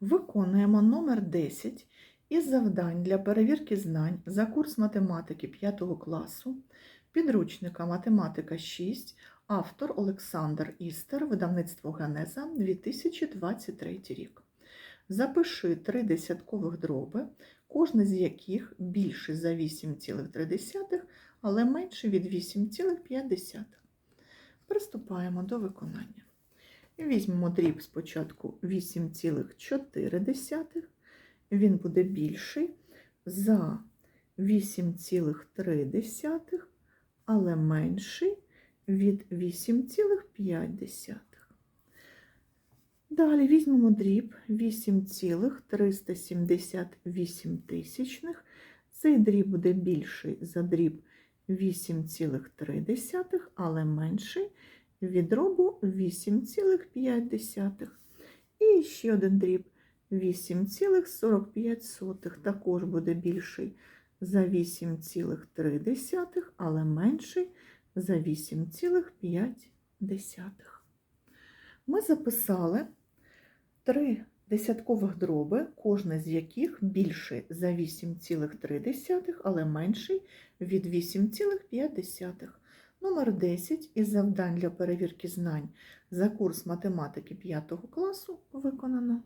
Виконуємо номер 10 із завдань для перевірки знань за курс математики 5 класу, підручника Математика 6, автор Олександр Істер, видавництво Генеза 2023 рік. Запиши три десяткових дроби, кожне з яких більше за 8,3, але менше від 8,5. Приступаємо до виконання. Візьмемо дріб спочатку 8,4. Він буде більший за 8,3, але менший від 8,5. Далі візьмемо дріб 8,378 тисячних. Цей дріб буде більший за дріб 8,3, але менший від дробу 8,5. І ще один дріб 8,45 також буде більший за 8,3, але менший за 8,5. Ми записали три десяткових дроби, кожне з яких більший за 8,3, але менший від 8,5. Номер 10 із завдань для перевірки знань за курс математики 5 класу виконано.